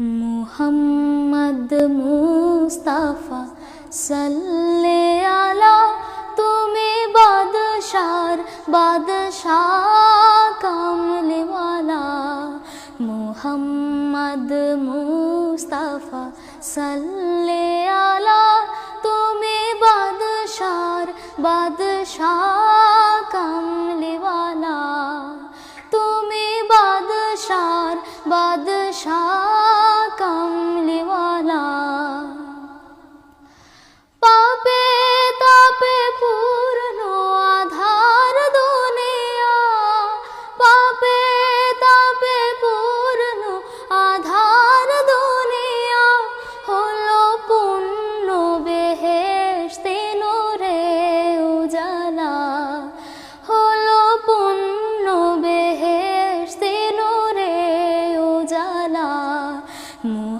মুহাম্মদ মুস্তাফা, সাল্লে আলা, তুমি বাদশার বাদশাহ কামলিওয়ালা। মুহাম্মদ মুস্তাফা, সাল্লে আলা, তুমি বাদশার বাদশাহ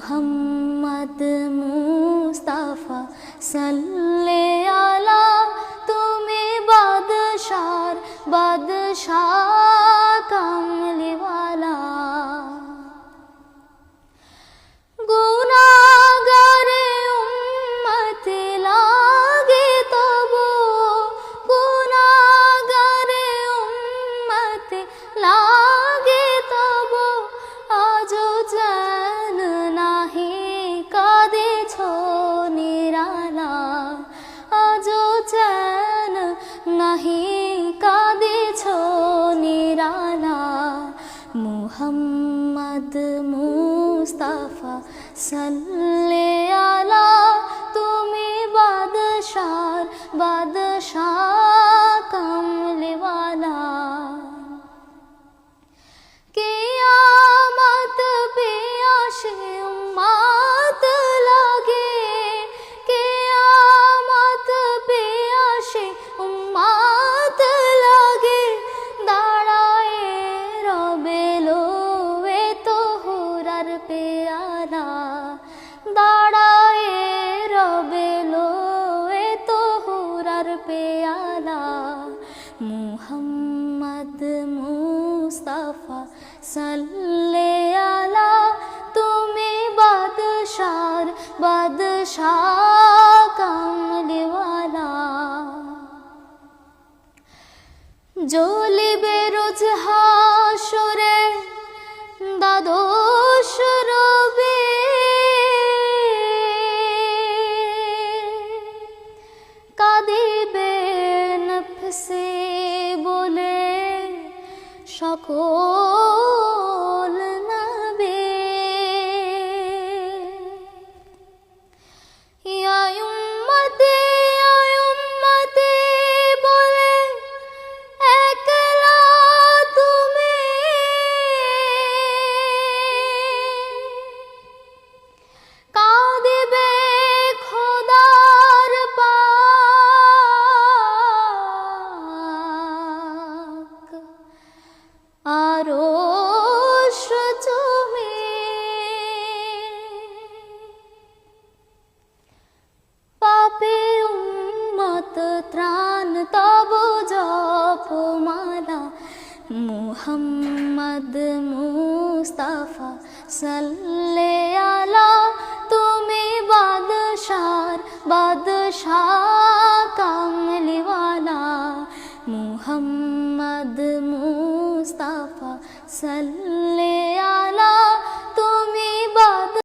মুহাম্মদ মুস্তাফা সাল্লে আলা তুমি বাদশার বাদশাহ। মুহাম্মদ মুস্তাফা সাল্লে আলা তুমি বাদশার বাদশাহ পেয়ারা দাঁড়ায় রবে লোয়ে তো হুরার পেয়ালা। মুহাম্মদ মুস্তাফা সাল্লে আলা। তুমি বাদশার বাদশাহ কামলিওয়ালা। জ্বলিবে রোজ বলে সকল মোহাম্মদ মুস্তাফা সাল্লে আলা তুমি বাদশার বাদশাহ কামলিওয়ালা। মোহাম্মদ মুস্তাফা সাল্লে